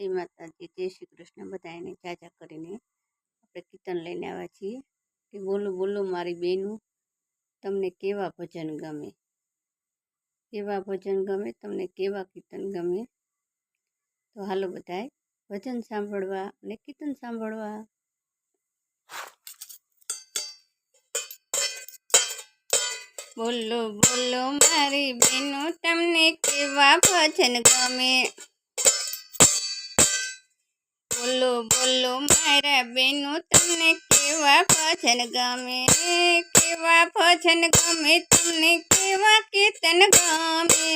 જય માતાજી જય શ્રી કૃષ્ણ બધાને જાજા કરીને આપણે કીર્તન લઈને આવ્યા છીએ કે બોલો બોલો મારી બેનું તમને કેવા ભજન ગમે કેવા ભજન ગમે તમને કેવા કીર્તન ગમે તો હાલો બધાય ભજન સાંભળવા અને કીર્તન સાંભળવા બોલો બોલો મારી બેનો તમને કેવા ભજન ગમે બોલો બોલો મારા બેનો તમને કેવા ભજન ગમે કેવા ભજન ગમે તમને કેવા કીર્તન ગમે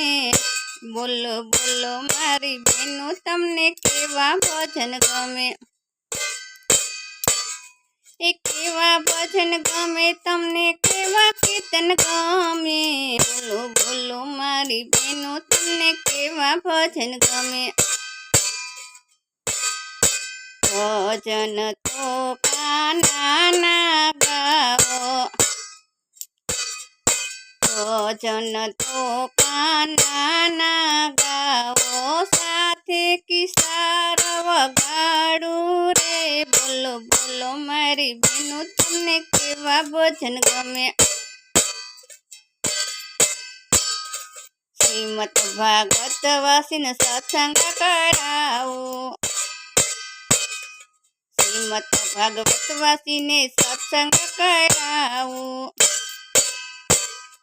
બોલો બોલો મારી બેનો તમને કેવા ભજન ગમે એ કેવા ભજન ગમે તમને કેવા કીર્તન ગમે બોલો બોલો મારી બેનો તમને કેવા ભજન ગમે ભજન તો પાનાના ગાવો ભજન તો પાનાના ગાવો સાથે કિસાર વગાડું રે. બોલો બોલો મારી બેનું, તમને કેવા ભજન ગમે? શ્રીમદ ભાગવત વાસીને સત્સંગ કરાવું. શ્રીમદ ભાગવત વાસીને સત્સંગ કરાવું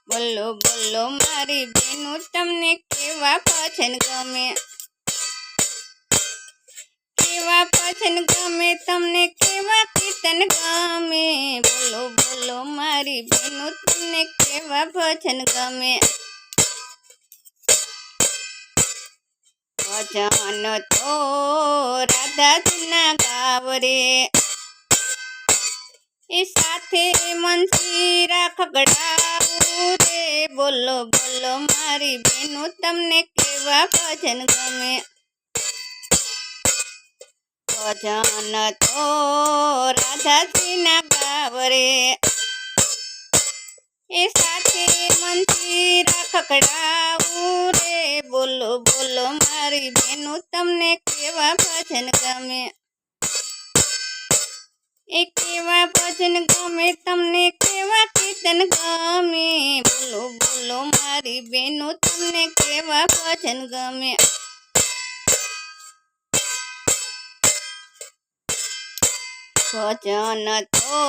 બોલો બોલો મારી બેનો તમને કેવા ભજન ગમે કેવા ભજન ગમે તમને કેવા કીર્તન ગમે બોલો બોલો મારી બેનો તમને કેવા ભજન ગમે ભજન તો રાધાજીના ગાવ રે એ સાથે મંસીરા ખગડાવું રે બોલો બોલો મારી બેનો તમને કેવા ભજન ગમે ભજન તો રાધાજીના ગાવ રે એ સાથે મંસીરા ખકડાવું રે બોલો બોલો મારી બેનો તમને કેવા ભજન ગમે એ કેવા ભજન ગમે તમને કેવા કીર્તન ગમે બોલો બોલો મારી બેનો તમને કેવા ભજન ગમે ભજન તો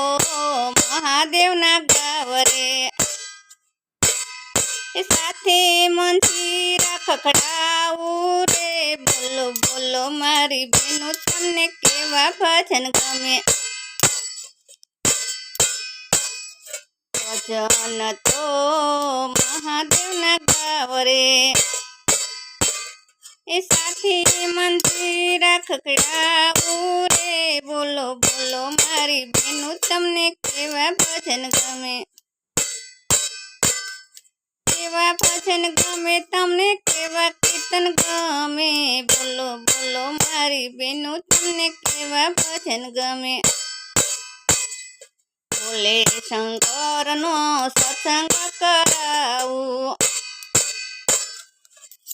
મહાદેવના ગાવ રે એ સાથે મંદિરા ખખડાવું રે બોલો બોલો મારી બેનો તમને કેવા ભજન ગમે ભજન તો મહાદેવના ગાવરે એ સાથી મંદિરા રે બોલો બોલો, મારી બેનું તમને કેવા ભજન ગમે? કેવા ભજન ગમે? તમને કેવા કીર્તન ગમે? બોલો બોલો, મારી બેનું તમને કેવા ભજન ગમે? બોલે શંકરનો સત્સંગ કરાવું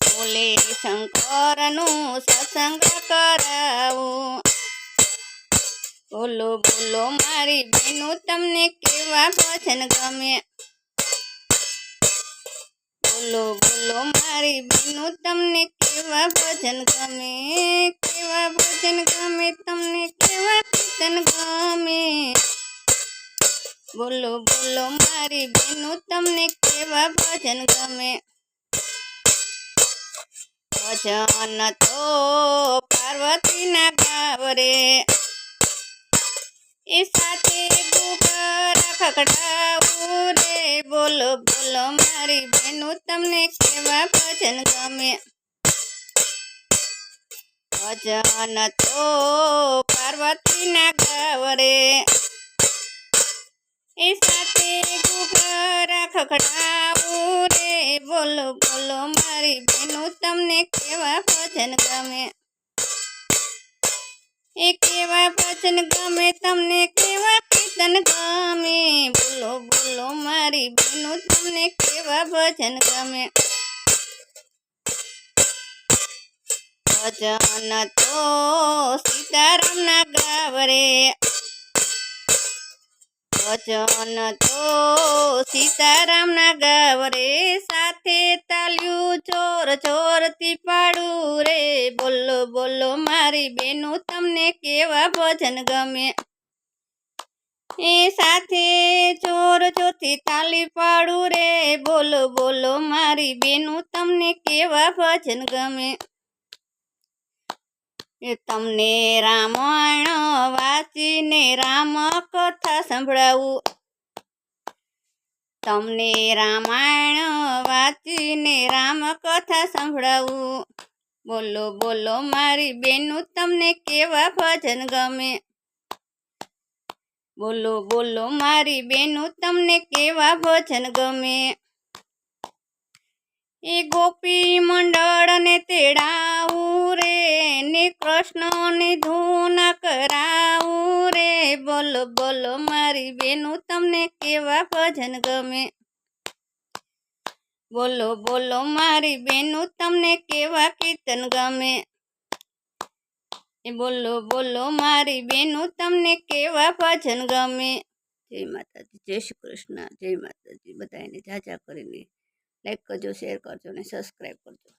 બોલે શંકરનું સત્સંગ કરાવું બોલો બોલો મારી બેનો તમને કેવા ભજન ગમે બોલો બોલો મારી બેનો તમને કેવા ભજન ગમે કેવા ભજન ગમે તમને કેવા કીર્તન ગમે બોલો બોલો મારી બેનો તમને કેવા ભજન ગમે ભજન તો પાર્વતીના ગાવ રે એ સાથે ગુગરા ખકડાવું રે બોલો બોલો મારી બેનો તમને કેવા ભજન ગમે ભજન તો પાર્વતીના ગાવ રે એ સાથે ગુગરા ખખડાવું રે બોલો બોલો મારી બેનો તમને કેવા ભજન ગમે એ કેવા ભજન ગમે તમને કેવા કીર્તન ગમે બોલો બોલો મારી બેનો તમને કેવા ભજન ગમે ભજન તો સીતારામના ગાવરે ભજન તો સીતારામના ગાવરે સાથે તાલ્યું. ચોર ચોરથી પાડું રે. બોલો બોલો, મારી બેનું, તમને કેવા ભજન ગમે? એ સાથે ચોર ચોથી તાલી પાડું રે. બોલો બોલો, મારી બેનું, તમને કેવા ભજન ગમે? તમને રામાયણ વાંચીને રામ કથા સંભળાવું. તમને રામાયણ વાંચીને રામ કથા સંભળાવું. બોલો બોલો, મારી બેનું તમને કેવા ભજન ગમે? બોલો બોલો, મારી બેનું તમને કેવા ભજન ગમે? એ ગોપી મંડળને તેડાવું રે, ને કૃષ્ણની ધૂન કરાવું રે. બોલો બોલો, મારી બેનું તમને કેવા ભજન ગમે? બોલો બોલો, મારી બેનું તમને કેવા કીર્તન ગમે? એ બોલો બોલો, મારી બેનું તમને કેવા ભજન ગમે? જય માતાજી, જય શ્રી કૃષ્ણ, જય માતાજી. બધાને જાજા કરીને લાઈક કરજો શેર કરજો અને સબસ્ક્રાઈબ કરજો